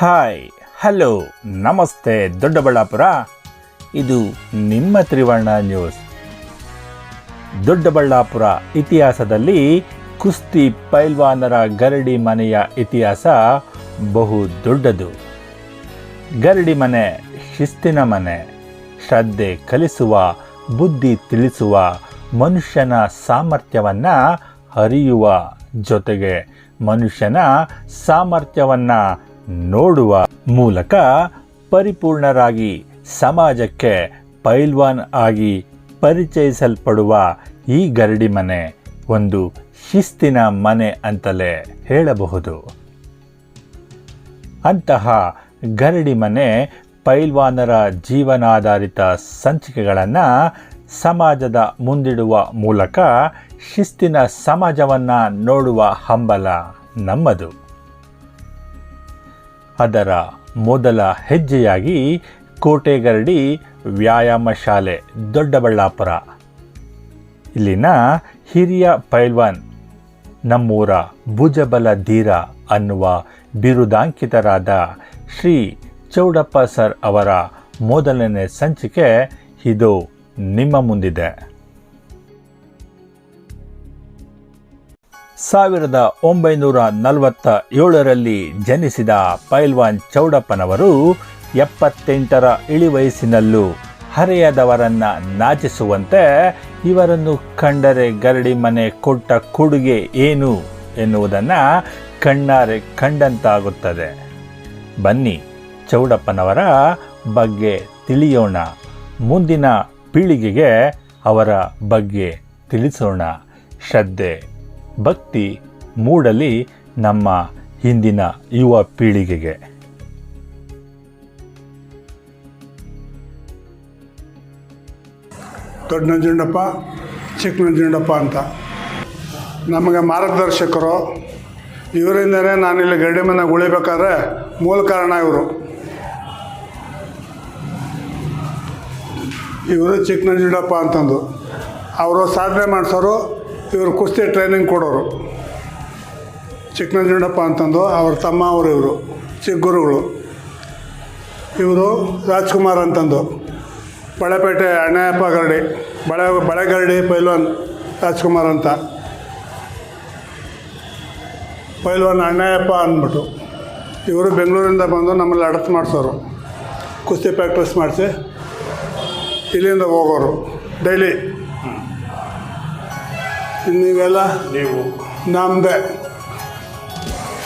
Hi hello ನಮಸ್ತೆ, ದೊಡ್ಡಬಳ್ಳಾಪುರ. ಇದು ನಿಮ್ಮ ತ್ರಿವರ್ಣ ನ್ಯೂಸ್ ದೊಡ್ಡಬಳ್ಳಾಪುರ ಇತಿಹಾಸದಲ್ಲಿ ಕುಸ್ತಿ ಪೈಲ್ವಾನರ ಗರಡಿ ಮನೆಯ ಇತಿಹಾಸ ಬಹು ದೊಡ್ಡದು. ಗರಡಿ ಮನೆ, ಶಿಸ್ತಿನ ಮನೆ, ಶ್ರದ್ಧೆ ಕಲಿಸುವ, ಬುದ್ಧಿ ತಿಳಿಸುವ, ಮನುಷ್ಯನ ಸಾಮರ್ಥ್ಯವನ್ನು ಅರಿಯುವ ಜೊತೆಗೆ ಮನುಷ್ಯನ ಸಾಮರ್ಥ್ಯವನ್ನು ನೋಡುವ ಮೂಲಕ ಪರಿಪೂರ್ಣರಾಗಿ ಸಮಾಜಕ್ಕೆ ಪೈಲ್ವಾನ್ ಆಗಿ ಪರಿಚಯಿಸಲ್ಪಡುವ ಈ ಗರಡಿ ಮನೆ ಒಂದು ಶಿಸ್ತಿನ ಮನೆ ಅಂತಲೇ ಹೇಳಬಹುದು. ಅಂತಹ ಗರಡಿ ಮನೆ ಪೈಲ್ವಾನರ ಜೀವನಾಧಾರಿತ ಸಂಚಿಕೆಗಳನ್ನು ಸಮಾಜದ ಮುಂದಿಡುವ ಮೂಲಕ ಶಿಸ್ತಿನ ಸಮಾಜವನ್ನು ನೋಡುವ ಹಂಬಲ ನಮ್ಮದು. ಅದರ ಮೊದಲ ಹೆಜ್ಜೆಯಾಗಿ ಕೋಟೆಗರಡಿ ವ್ಯಾಯಾಮ ಶಾಲೆ ದೊಡ್ಡಬಳ್ಳಾಪುರ. ಇಲ್ಲಿನ ಹಿರಿಯ ಪೈಲ್ವಾನ್ ನಮ್ಮೂರ ಭುಜಬಲ ಧೀರ ಅನ್ನುವ ಬಿರುದಾಂಕಿತರಾದ ಶ್ರೀ ಚೌಡಪ್ಪ ಸರ್ ಅವರ ಮೊದಲನೇ ಸಂಚಿಕೆ ಇದು ನಿಮ್ಮ ಮುಂದಿದೆ. ಸಾವಿರದ ಒಂಬೈನೂರ ನಲವತ್ತ ಏಳರಲ್ಲಿ ಜನಿಸಿದ ಪೈಲ್ವಾನ್ ಚೌಡಪ್ಪನವರು ಎಪ್ಪತ್ತೆಂಟರ ಇಳಿವಯಸ್ಸಿನಲ್ಲೂ ಹರೆಯದವರನ್ನು ನಾಚಿಸುವಂತೆ ಇವರನ್ನು ಕಂಡರೆ ಗರಡಿ ಮನೆ ಕೊಟ್ಟ ಕೊಡುಗೆ ಏನು ಎನ್ನುವುದನ್ನು ಕಣ್ಣಾರೆ ಕಂಡಂತಾಗುತ್ತದೆ. ಬನ್ನಿ ಚೌಡಪ್ಪನವರ ಬಗ್ಗೆ ತಿಳಿಯೋಣ. ಮುಂದಿನ ಪೀಳಿಗೆಗೆ ಅವರ ಬಗ್ಗೆ ತಿಳಿಸೋಣ. ಶ್ರದ್ಧೆ. ಭಕ್ತಿ ಮೂಡಲಿ ನಮ್ಮ ಹಿಂದಿನ ಯುವ ಪೀಳಿಗೆಗೆ. ದೊಡ್ಡ ನಂಜುಂಡಪ್ಪ, ಚಿಕ್ಕ ನಂಜುಂಡಪ್ಪ ಅಂತ. ನಮಗೆ ಮಾರ್ಗದರ್ಶಕರು ಇವರಿಂದನೇ ನಾನಿಲ್ಲಿ ಗರಡಿ ಮನೆ ಉಳಿಬೇಕಾದ್ರೆ ಮೂಲ ಕಾರಣ ಇವರು. ಇವರು ಚಿಕ್ಕ ನಂಜುಂಡಪ್ಪ ಅಂತಂದು. ಅವರು ಸಾಧನೆ ಮಾಡಿಸೋರು ಇವರು ಕುಸ್ತಿ ಟ್ರೈನಿಂಗ್ ಕೊಡೋರು. ಚಿಕ್ಕನಂಜುಂಡಪ್ಪ ಅಂತಂದು ಅವ್ರ ತಮ್ಮ ಅವರು ಇವರು, ಚಿಕ್ಕ ಗುರುಗಳು. ಇವರು ರಾಜ್ಕುಮಾರ್ ಅಂತಂದು. ಬಳೆಪೇಟೆ ಅಣ್ಣಯ್ಯಪ್ಪ ಗರಡಿ, ಬಳೆ, ಬಳೆಗರಡಿ ಪೈಲ್ವಾನ್ ರಾಜ್ಕುಮಾರ್ ಅಂತ. ಪೈಲ್ವಾನ್ ಅಣ್ಣಯ್ಯಪ್ಪ ಅಂದ್ಬಿಟ್ಟು. ಇವರು ಬೆಂಗಳೂರಿಂದ ಬಂದು ನಮ್ಮಲ್ಲಿ ಅಡತ್ ಮಾಡಿಸೋರು. ಕುಸ್ತಿ ಪ್ರಾಕ್ಟೀಸ್ ಮಾಡಿಸಿ ಇಲ್ಲಿಂದ ಹೋಗೋರು. ಡೈಲಿ ನೀವೆಲ್ಲ ನೀವು. ನಮ್ಮದೇ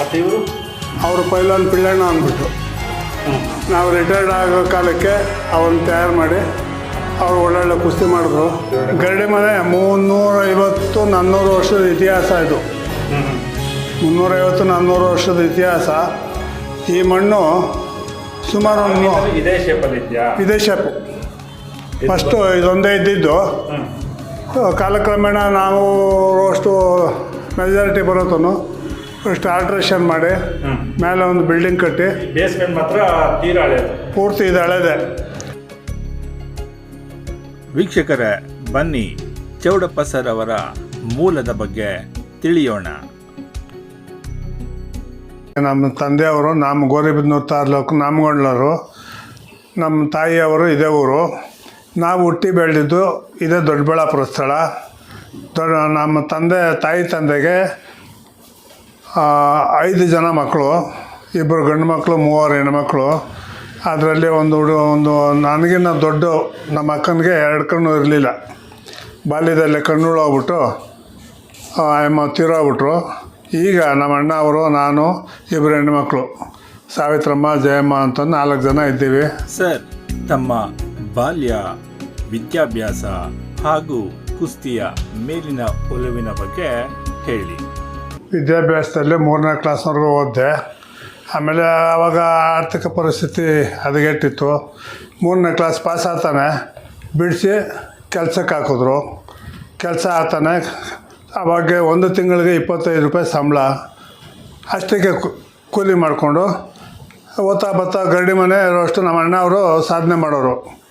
ಮತ್ತೆ ಇವರು ಅವರು ಪೈಲನ್ ಪಿಳ್ಳಣ್ಣ ಅಂದ್ಬಿಟ್ಟು ನಾವು ರಿಟೈರ್ಡ್ ಆಗೋ ಕಾಲಕ್ಕೆ ಅವನ್ನ ತಯಾರು ಮಾಡಿ ಅವ್ರು ಒಳ್ಳೊಳ್ಳೆ ಕುಸ್ತಿ ಮಾಡಿದ್ರು. ಗರಡಿ ಮನೆ ಮುನ್ನೂರೈವತ್ತು ನಾನ್ನೂರು ವರ್ಷದ ಇತಿಹಾಸ ಇದು. ಮುನ್ನೂರೈವತ್ತು ನಾನ್ನೂರು ವರ್ಷದ ಇತಿಹಾಸ. ಈ ಮಣ್ಣು ಸುಮಾರು ಒಂದು ಇದೇ ಶೇಪಲ್ಲಿ ಇದೆಯಾ? ಇದೇ ಶೇಪು ಫಸ್ಟು ಇದೊಂದೇ ಇದ್ದಿದ್ದು. ಕಾಲಕ್ರಮೇಣ ನಾವು ಅಷ್ಟು ಮೆಜಾರಿಟಿ ಬರೋತನು. ಅಷ್ಟು ಆಲ್ಟ್ರೇಷನ್ ಮಾಡಿ ಮೇಲೆ ಒಂದು ಬಿಲ್ಡಿಂಗ್ ಕಟ್ಟಿ. ಬೇಸ್ಮೆಂಟ್ ಮಾತ್ರ ತೀರಾ ಪೂರ್ತಿ ಇದು ಹಳೆದೆ. ವೀಕ್ಷಕರೇ ಬನ್ನಿ ಚೌಡಪ್ಪ ಸರ್ ಅವರ ಮೂಲದ ಬಗ್ಗೆ ತಿಳಿಯೋಣ. ನಮ್ಮ ತಂದೆಯವರು ನಮ್ಮ ಗೋರಿಬಿದ್ನೂರು ತಾಲೂಕು ನಾಮಗೊಂಡ್ಲರು ನಮ್ಮ ತಾಯಿಯವರು ಇದೇ ಊರು. ನಾವು ಹುಟ್ಟಿ ಬೆಳೆದಿದ್ದು ಇದೇ ದೊಡ್ಡಬಳ್ಳಾಪುರ ಸ್ಥಳ. ದೊಡ್ಡ ನಮ್ಮ ತಂದೆ, ತಾಯಿ ತಂದೆಗೆ ಐದು ಜನ ಮಕ್ಕಳು, ಇಬ್ಬರು ಗಂಡು ಮಕ್ಕಳು, ಮೂವರು ಹೆಣ್ಮಕ್ಳು ಅದರಲ್ಲಿ ಒಂದು ಹುಡು, ಒಂದು ನನಗಿನ್ನ ದೊಡ್ಡ ನಮ್ಮ ಅಕ್ಕನಿಗೆ ಎರಡು ಕಣ್ಣು ಇರಲಿಲ್ಲ. ಬಾಲ್ಯದಲ್ಲೇ ಕಣ್ಣುಳೋಗ್ಬಿಟ್ಟು ಅಮ್ಮ ತೀರೋಗ್ಬಿಟ್ರು ಈಗ ನಮ್ಮ ಅಣ್ಣ ಅವರು, ನಾನು, ಇಬ್ಬರು ಹೆಣ್ಮಕ್ಳು ಸಾವಿತ್ರಮ್ಮ, ಜಯಮ್ಮ ಅಂತ ನಾಲ್ಕು ಜನ ಇದ್ದೀವಿ. ಸರ್, ತಮ್ಮ ಬಾಲ್ಯ, ವಿದ್ಯಾಭ್ಯಾಸ ಹಾಗೂ ಕುಸ್ತಿಯ ಮೇಲಿನ ಒಲವಿನ ಬಗ್ಗೆ ಹೇಳಿ. ವಿದ್ಯಾಭ್ಯಾಸದಲ್ಲಿ ಮೂರನೇ ಕ್ಲಾಸ್ವರೆಗೂ ಓದಿದೆ. ಆಮೇಲೆ ಆವಾಗ ಆರ್ಥಿಕ ಪರಿಸ್ಥಿತಿ ಹದಗೆಟ್ಟಿತ್ತು. ಮೂರನೇ ಕ್ಲಾಸ್ ಪಾಸ್ ಆಗ್ತಾನೆ. ಬಿಡಿಸಿ ಕೆಲಸಕ್ಕೆ ಹಾಕಿದ್ರು. ಕೆಲಸ ಆಗ್ತಾನೆ. ಆವಾಗ ಒಂದು ತಿಂಗಳಿಗೆ ಇಪ್ಪತ್ತೈದು ರೂಪಾಯಿ ಸಂಬಳ. ಅಷ್ಟಕ್ಕೆ ಕೂಲಿ ಮಾಡಿಕೊಂಡು, ಓದ್ತಾ ಬತ್ತಾ ಗರಡಿ ಮನೆ ಇರೋಷ್ಟು ನಮ್ಮ ಅಣ್ಣವರು ಸಾಧನೆ ಮಾಡೋರು.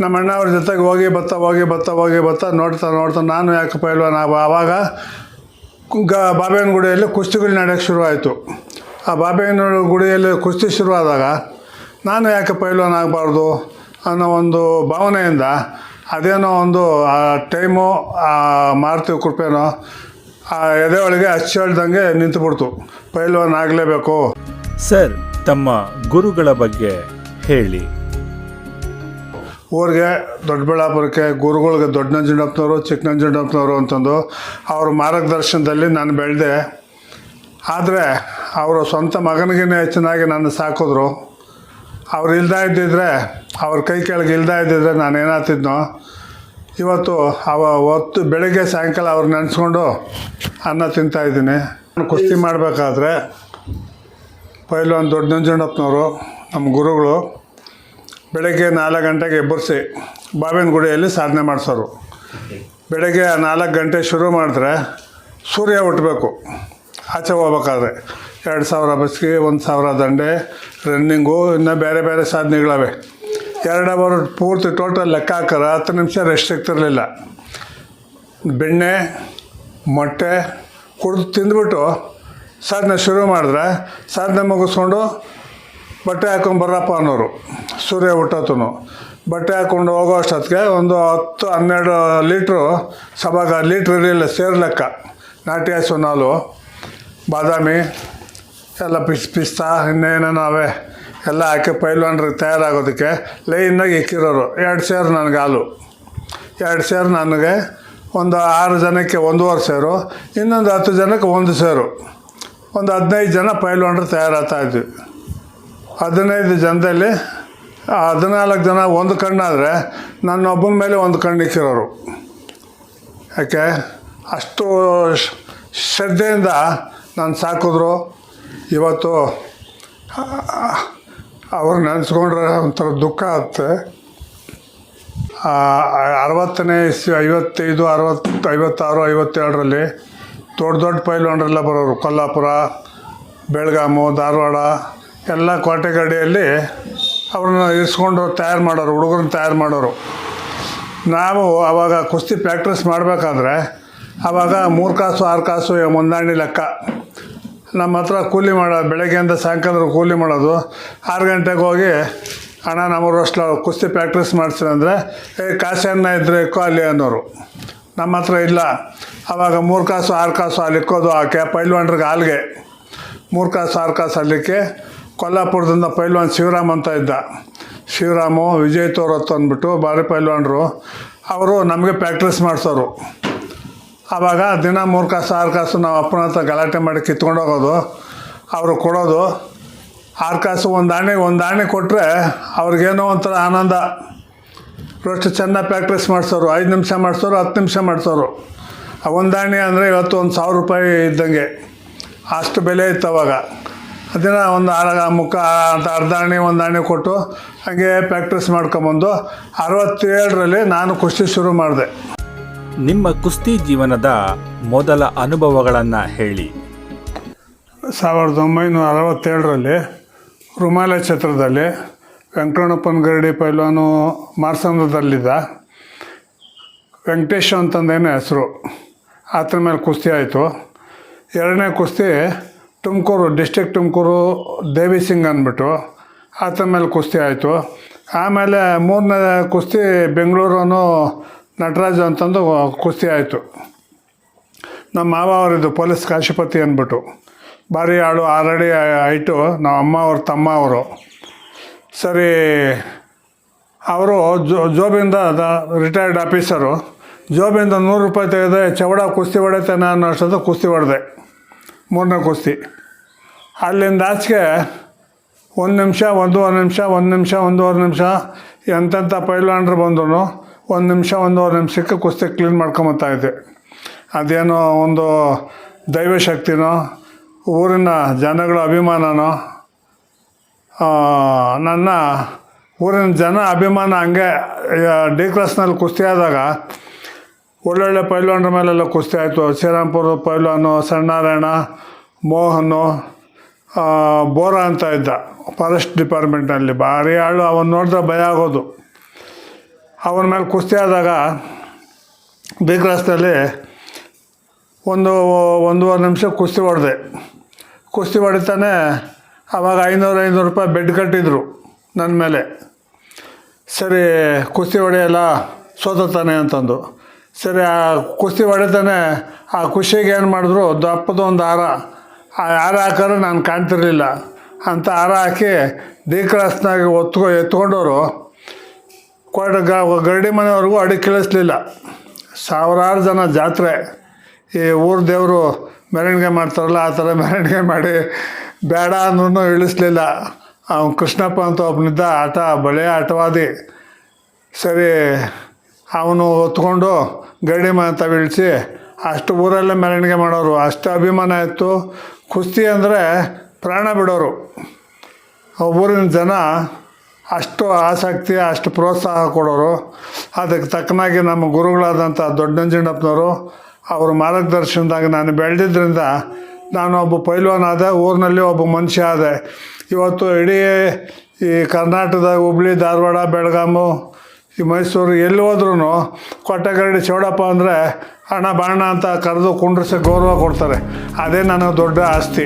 ನಮ್ಮ ಅಣ್ಣ ಅವ್ರ ಜೊತೆಗೆ ಹೋಗಿ ಬತ್ತ ಹೋಗಿ ಬತ್ತ, ಹೋಗಿ ಬತ್ತಾ, ನೋಡ್ತಾ ನೋಡ್ತಾ ನಾನು ಯಾಕೆ ಇಲ್ವ, ನಾವು ಆವಾಗ ಗ ಬಾಬೇನಗುಡಿಯಲ್ಲಿ ಕುಸ್ತಿಗಳು ನಡೆಯೋಕ್ಕೆ ಶುರುವಾಯಿತು ಆ ಬಾಬೆಯನೂರು ಗುಡಿಯಲ್ಲಿ ಕುಸ್ತಿ ಶುರುವಾದಾಗ ನಾನು ಯಾಕೆ ಪೈಲ್ವಾನ್ ಆಗಬಾರ್ದು ಅನ್ನೋ ಒಂದು ಭಾವನೆಯಿಂದ ಅದೇನೋ ಒಂದು, ಆ ಟೈಮು, ಆ ಮಾರುತಿ ಕೃಪೆನೋ ಆ ಎದೆ ಒಳಗೆ ಹಚ್ಚಳ್ದಂಗೆ ನಿಂತುಬಿಡ್ತು. ಪೈಲ್ವಾನ್ ಆಗಲೇಬೇಕು. ಸರ್, ತಮ್ಮ ಗುರುಗಳ ಬಗ್ಗೆ ಹೇಳಿ. ಊರಿಗೆ, ದೊಡ್ಡಬಳ್ಳಾಪುರಕ್ಕೆ, ಗುರುಗಳಿಗೆ ದೊಡ್ಡ ನಂಜುಂಡಪ್ಪನವರು ಚಿಕ್ಕ ನಂಜುಂಡಪ್ಪನವರು ಅಂತಂದು ಅವ್ರ ಮಾರ್ಗದರ್ಶನದಲ್ಲಿ ನಾನು ಬೆಳೆದೆ. ಆದರೆ ಅವರ ಸ್ವಂತ ಮಗನಿಗೇ ಹೆಚ್ಚಿನಾಗಿ ನನ್ನ ಸಾಕಿದ್ರು. ಅವ್ರು ಇಲ್ದೇ ಇದ್ದಿದ್ರೆ, ಅವ್ರ ಕೈ ಕೆಳಗೆ ಇಲ್ದೇ ಇದ್ದಿದ್ರೆ ನಾನು ಏನಾಗ್ತಿದ್ನೋ. ಇವತ್ತು ಅವ ಹೊತ್ತು ಬೆಳಗ್ಗೆ ಸಾಯಂಕಾಲ ಅವ್ರು ನೆನೆಸ್ಕೊಂಡು ಅನ್ನ ತಿಂತಾಯಿದ್ದೀನಿ ನಾನು ಕುಸ್ತಿ ಮಾಡಬೇಕಾದ್ರೆ, ಪೈಲ್ವಾನ್ ದೊಡ್ಡ ನಂಜುಂಡಪ್ಪನವರು ನಮ್ಮ ಗುರುಗಳು ಬೆಳಗ್ಗೆ ನಾಲ್ಕು ಗಂಟೆಗೆ ಎಬ್ಬರಿಸಿ ಬಾವಿನ ಗುಡಿಯಲ್ಲಿ ಸಾಧನೆ ಮಾಡಿಸೋರು. ಬೆಳಗ್ಗೆ ನಾಲ್ಕು ಗಂಟೆ ಶುರು ಮಾಡಿದ್ರೆ ಸೂರ್ಯ ಹುಟ್ಟಬೇಕು. ಆಚೆ ಹೋಗ್ಬೇಕಾದ್ರೆ ಎರಡು ಸಾವಿರ ಬಸ್ಗೆ ಒಂದು ಸಾವಿರ ದಂಡೆ, ರನ್ನಿಂಗು, ಇನ್ನು ಬೇರೆ ಬೇರೆ ಸಾಧನೆಗಳವೆ. ಎರಡು ಅವರ್ ಪೂರ್ತಿ ಟೋಟಲ್ ಲೆಕ್ಕ ಹಾಕಿದ್ರೆ ಹತ್ತು ನಿಮಿಷ ರೆಸ್ಟ್ ಸಿಗ್ತಿರಲಿಲ್ಲ. ಬೆಣ್ಣೆ, ಮೊಟ್ಟೆ ಕುಡಿದು ತಿಂದ್ಬಿಟ್ಟು ಸಾಧನೆ ಶುರು ಮಾಡಿದ್ರೆ ಸಾಧನೆ ಮುಗಿಸ್ಕೊಂಡು ಬಟ್ಟೆ ಹಾಕೊಂಡು ಬರಪ್ಪ ಅನ್ನೋರು. ಸೂರ್ಯ ಹುಟ್ಟೋತನು. ಬಟ್ಟೆ ಹಾಕ್ಕೊಂಡು ಹೋಗೋ ಅಷ್ಟೊತ್ತಿಗೆ ಒಂದು ಹತ್ತು, ಹನ್ನೆರಡು ಲೀಟ್ರು ಸಭಾಗ ಲೀಟ್ರ್ ಇರಲಿಲ್ಲ, ಸೇರು ಲೆಕ್ಕ. ನಾಟಿ ಹಸು, ನಾಲು, ಬಾದಾಮಿ, ಎಲ್ಲ ಪಿಸ್, ಪಿಸ್ತಾ, ಇನ್ನೇನೇನೋ ಅವೆ. ಎಲ್ಲ ಹಾಕಿ ಪೈಲ್ವಾನ್ರಿಗೆ ತಯಾರಾಗೋದಕ್ಕೆ ಲೈನಾಗಿ ಇಕ್ಕಿರೋರು. ಎರಡು ಸೇರು ನನಗೆ ಹಾಲು. ಎರಡು ಸೇರು ನನಗೆ ಒಂದು ಆರು ಜನಕ್ಕೆ ಒಂದೂವರೆ ಸೇರು, ಇನ್ನೊಂದು ಹತ್ತು ಜನಕ್ಕೆ ಒಂದು ಸೇರು. ಒಂದು ಹದಿನೈದು ಜನ ಪೈಲ್ವಾನ್ರು ತಯಾರಾಗ್ತಾ ಇದ್ವಿ. ಹದಿನೈದು ಜನದಲ್ಲಿ ಹದಿನಾಲ್ಕು ಜನ ಒಂದು ಕಣ್ಣಾದರೆ ನನ್ನ ಒಬ್ಬನ ಮೇಲೆ ಒಂದು ಕಣ್ಣು ಇಕ್ಕಿರೋರು ಯಾಕೆ? ಅಷ್ಟು ಶ್ರದ್ಧೆಯಿಂದ ನಾನು ಸಾಕಿದ್ರು. ಇವತ್ತು ಅವ್ರು ನೆನೆಸ್ಕೊಂಡ್ರೆ ಒಂಥರ ದುಃಖ ಆಗುತ್ತೆ. ಅರವತ್ತನೇ ಇಸ್ವಿ, ಐವತ್ತೈದು ಅರವತ್ತು ಐವತ್ತಾರು ಐವತ್ತೇಳರಲ್ಲಿ ದೊಡ್ಡ ದೊಡ್ಡ ಪೈಲ್ವಾನ್ರೆಲ್ಲ ಬರೋರು. ಕೊಲ್ಲಾಪುರ, ಬೆಳಗಾಮು, ಧಾರವಾಡ ಎಲ್ಲ ಕೋಟೆಗಡಿಯಲ್ಲಿ ಅವ್ರನ್ನ ಇರಿಸ್ಕೊಂಡು ತಯಾರು ಮಾಡೋರು, ಹುಡುಗರನ್ನ ತಯಾರು ಮಾಡೋರು. ನಾವು ಆವಾಗ ಕುಸ್ತಿ ಪ್ರಾಕ್ಟೀಸ್ ಮಾಡಬೇಕಾದ್ರೆ ಆವಾಗ ಮೂರು ಕಾಸು, ಆರು ಕಾಸು ಮುಂದಾಣಿ ಲೆಕ್ಕ. ನಮ್ಮ ಹತ್ರ ಕೂಲಿ ಮಾಡೋ ಬೆಳಗ್ಗೆಯಿಂದ ಸಾಯಂಕಾಲ ಕೂಲಿ ಮಾಡೋದು. ಆರು ಗಂಟೆಗೆ ಹೋಗಿ, ಅಣ್ಣ ಅಷ್ಟು ಕುಸ್ತಿ ಪ್ರಾಕ್ಟೀಸ್ ಮಾಡ್ತೀನಿ ಅಂದರೆ, ಏ ಕಾಸನ್ನ ಇದ್ದರೆ ಇಕ್ಕೋ, ಅಲ್ಲಿ ಅನ್ನೋರು. ನಮ್ಮ ಹತ್ರ ಇಲ್ಲ. ಆವಾಗ ಮೂರು ಕಾಸು, ಆರು ಕಾಸು ಅಲ್ಲಿ ಇಕ್ಕೋದು ಆಕೆ ಪೈಲ್ವಾಂಡ್ರಿಗೆ ಹಾಲ್ಗೆ. ಮೂರು ಕಾಸು, ಆರು ಕಾಸು ಅಲ್ಲಿಕ್ಕೆ. ಕೊಲ್ಲಾಪುರದಿಂದ ಪೈಲ್ವಾನ್ ಶಿವರಾಮ್ ಅಂತ ಇದ್ದ. ಶಿವರಾಮು ವಿಜಯ್ ತೋರತ್ತು ಅಂದ್ಬಿಟ್ಟು ಭಾರಿ ಪೈಲ್ವಾನ್ರು. ಅವರು ನಮಗೆ ಪ್ರಾಕ್ಟೀಸ್ ಮಾಡಿಸೋರು. ಆವಾಗ ದಿನ ಮೂರು ಕಾಸು, ಆರು ಕಾಸು ನಾವು ಅಪ್ಪನ ಹತ್ರ ಗಲಾಟೆ ಮಾಡಿ ಕಿತ್ಕೊಂಡು ಹೋಗೋದು. ಅವರು ಕೊಡೋದು. ಆರು ಕಾಸು ಒಂದು ಆಣೆ ಒಂದು ಆಣೆ ಕೊಟ್ಟರೆ ಅವ್ರಿಗೇನೋ ಒಂಥರ ಆನಂದ. ಅಷ್ಟು ಚೆನ್ನಾಗಿ ಪ್ರಾಕ್ಟೀಸ್ ಮಾಡಿಸೋರು. ಐದು ನಿಮಿಷ ಮಾಡಿಸೋರು, ಹತ್ತು ನಿಮಿಷ ಮಾಡಿಸೋರು. ಒಂದು ಆಣೆ ಅಂದರೆ ಇವತ್ತು ಒಂದು ಸಾವಿರ ರೂಪಾಯಿ ಇದ್ದಂಗೆ. ಅಷ್ಟು ಬೆಲೆ ಇತ್ತು ಅವಾಗ. ಅದನ್ನ ಒಂದು ಅರ ಮುಖ ಅಂತ ಅರ್ಧ ಆಣೆ ಒಂದು ಅಣೆ ಕೊಟ್ಟು ಹಾಗೆ ಪ್ರಾಕ್ಟೀಸ್ ಮಾಡ್ಕೊಂಬಂದು ಅರವತ್ತೇಳರಲ್ಲಿ ನಾನು ಕುಸ್ತಿ ಶುರು ಮಾಡಿದೆ. ನಿಮ್ಮ ಕುಸ್ತಿ ಜೀವನದ ಮೊದಲ ಅನುಭವಗಳನ್ನು ಹೇಳಿ. ಸಾವಿರದ ಒಂಬೈನೂರ ಅರವತ್ತೇಳರಲ್ಲಿ ರುಮಾಲ ಛತ್ರದಲ್ಲಿ ವೆಂಕಟಣ್ಣಪ್ಪನ ಗರಡಿ ಪೈಲ್ವಾನು ಮಾರ್ಸಂದ್ರದಲ್ಲಿದ್ದ ವೆಂಕಟೇಶ್ ಅಂತಂದೇನೇ ಹೆಸರು. ಆತನ ಮೇಲೆ ಕುಸ್ತಿ ಆಯಿತು. ಎರಡನೇ ಕುಸ್ತಿ ತುಮಕೂರು ಡಿಸ್ಟಿಕ್ ತುಮಕೂರು, ದೇವಿ ಸಿಂಗ್ ಅಂದ್ಬಿಟ್ಟು ಆತನ ಮೇಲೆ ಕುಸ್ತಿ ಆಯಿತು. ಆಮೇಲೆ ಮೂರನೇ ಕುಸ್ತಿ ಬೆಂಗಳೂರನು ನಟರಾಜ್ ಅಂತಂದು ಕುಸ್ತಿ ಆಯಿತು. ನಮ್ಮ ಮಾವ ಅವರಿದ್ದು ಪೊಲೀಸ್ ಕಾಶಿಪತಿ ಅಂದ್ಬಿಟ್ಟು. ಭಾರಿ ಆಳು ಆಲ್ರೆಡಿ ಆಯಿತು ನಮ್ಮ ಅಮ್ಮ ಅವ್ರ, ತಮ್ಮ ಅವರು. ಸರಿ, ಅವರು ಜೋ, ಜೋಬಿಂದ ರಿಟೈರ್ಡ್ ಆಫೀಸರು ಜೋಬಿಂದ ನೂರು ರೂಪಾಯಿ ತೆಗೆದೆ ಚವಡ ಕುಸ್ತಿ ಹೊಡೆತೇನೆ ನಾನು ಅಷ್ಟೊಂದು ಕುಸ್ತಿ ಹೊಡೆದೆ. ಮೂರನೇ ಕುಸ್ತಿ ಅಲ್ಲಿಂದ ಆಚೆಗೆ ಒಂದು ನಿಮಿಷ, ಒಂದೂವರೆ ನಿಮಿಷ, ಒಂದು ನಿಮಿಷ, ಒಂದೂವರೆ ನಿಮಿಷ ಎಂತೆಂಥ ಪೈಲಾಂಡ್ರು ಬಂದ್ರು ಒಂದು ನಿಮಿಷ, ಒಂದೂವರೆ ನಿಮಿಷಕ್ಕೆ ಕುಸ್ತಿ ಕ್ಲೀನ್ ಮಾಡ್ಕೊಂಬತ್ತಾಯಿದ್ದೆ ಅದೇನೋ ಒಂದು ದೈವಶಕ್ತಿನೋ ಊರಿನ ಜನಗಳ ಅಭಿಮಾನನೋ ನನ್ನ ಊರಿನ ಜನ ಅಭಿಮಾನ ಹಂಗೆ ಡಿ ಕ್ಲಾಸ್ನಲ್ಲಿ ಕುಸ್ತಿ ಆದಾಗ ಒಳ್ಳೊಳ್ಳೆ ಪೈಲ್ವಾನ್ರ ಮೇಲೆಲ್ಲ ಕುಸ್ತಿ ಆಯಿತು. ಶ್ರೀರಾಮ್ಪುರ ಪೈಲ್ವಾನು, ಸಣ್ಣಾರಾಯಣ, ಮೋಹನು ಬೋರಾ ಅಂತ ಇದ್ದ. ಫಾರೆಸ್ಟ್ ಡಿಪಾರ್ಟ್ಮೆಂಟ್ನಲ್ಲಿ ಭಾರಿ ಆಳು, ಅವನು ನೋಡಿದ್ರೆ ಭಯ ಆಗೋದು. ಅವನ ಮೇಲೆ ಕುಸ್ತಿ ಆದಾಗ ಬಿ ಕ್ಲಾಸ್ನಲ್ಲಿ ಒಂದು, ಒಂದೂವರೆ ನಿಮಿಷ ಕುಸ್ತಿ ಹೊಡೆದೆ. ಕುಸ್ತಿ ಹೊಡಿತಾನೆ ಆವಾಗ ಐನೂರು ಐನೂರು ರೂಪಾಯಿ ಬೆಡ್ ಕಟ್ಟಿದ್ರು ನನ್ನ ಮೇಲೆ. ಸರಿ, ಕುಸ್ತಿ ಹೊಡೆಯಲ್ಲ ಸೋತಾನೆ ಅಂತಂದು. ಸರಿ, ಆ ಕುಸ್ತಿ ಹೊಡೆತಾನೆ ಆ ಖುಷಿಗೆ ಏನು ಮಾಡಿದ್ರು? ದಪ್ಪದ ಒಂದು ಹಾರ. ಆ ಹಾರ ಹಾಕಿದ್ರೆ ನಾನು ಕಾಣ್ತಿರಲಿಲ್ಲ. ಅಂತ ಹಾರ ಹಾಕಿ ಡಿ ಕ್ಲಾಸ್ನಾಗ ಒತ್ಕೊ ಎತ್ಕೊಂಡವರು. ಕೊಡ ಗರಡಿ ಮನೆವರೆಗೂ ಅಡಿಗೆ ಕೇಳಿಸ್ಲಿಲ್ಲ. ಸಾವಿರಾರು ಜನ ಜಾತ್ರೆ. ಈ ಊರು ದೇವರು ಮೆರವಣಿಗೆ ಮಾಡ್ತಾರಲ್ಲ, ಆ ಥರ ಮೆರವಣಿಗೆ ಮಾಡಿ ಬೇಡ ಅಂದ್ರೂ ಇಳಿಸ್ಲಿಲ್ಲ. ಅವ್ನು ಕೃಷ್ಣಪ್ಪ ಅಂತ ಒಬ್ಬನಿದ್ದ ಆಟ, ಬಳೆ ಆಟವಾದಿ. ಸರಿ ಅವನು ಹೊತ್ಕೊಂಡು ಗರಡಿ ಮಾತ ಅಂತ ಇಳಿಸಿ, ಅಷ್ಟು ಊರಲ್ಲೇ ಮೆರವಣಿಗೆ ಮಾಡೋರು. ಅಷ್ಟು ಅಭಿಮಾನ ಇತ್ತು. ಕುಸ್ತಿ ಅಂದರೆ ಪ್ರಾಣ ಬಿಡೋರು. ಊರಿನ ಜನ ಅಷ್ಟು ಆಸಕ್ತಿ, ಅಷ್ಟು ಪ್ರೋತ್ಸಾಹ ಕೊಡೋರು. ಅದಕ್ಕೆ ತಕ್ಕನಾಗಿ ನಮ್ಮ ಗುರುಗಳಾದಂಥ ದೊಡ್ಡಂಜಣ್ಣಪ್ಪನವರು ಅವರು ಮಾರ್ಗದರ್ಶನದಾಗ ನಾನು ಬೆಳೆದಿದ್ದರಿಂದ ನಾನು ಒಬ್ಬ ಪೈಲ್ವಾನ್ ಆದೆ, ಊರಿನಲ್ಲಿ ಒಬ್ಬ ಮನುಷ್ಯ ಆದೆ. ಇವತ್ತು ಇಡೀ ಈ ಕರ್ನಾಟಕದಾಗ ಹುಬ್ಳಿ, ಧಾರವಾಡ, ಬೆಳಗಾಮು ಈ ಮೈಸೂರು ಎಲ್ಲಿ ಹೋದ್ರೂ ಕೊಟ್ಟಗರಡಿ ಚೌಡಪ್ಪ ಅಂದರೆ ಹಣ ಬಾಣ ಅಂತ ಕರೆದು ಕುಂಡ್ರಿಸಿ ಗೌರವ ಕೊಡ್ತಾರೆ ಅದೇ ನನಗೆ ದೊಡ್ಡ ಆಸ್ತಿ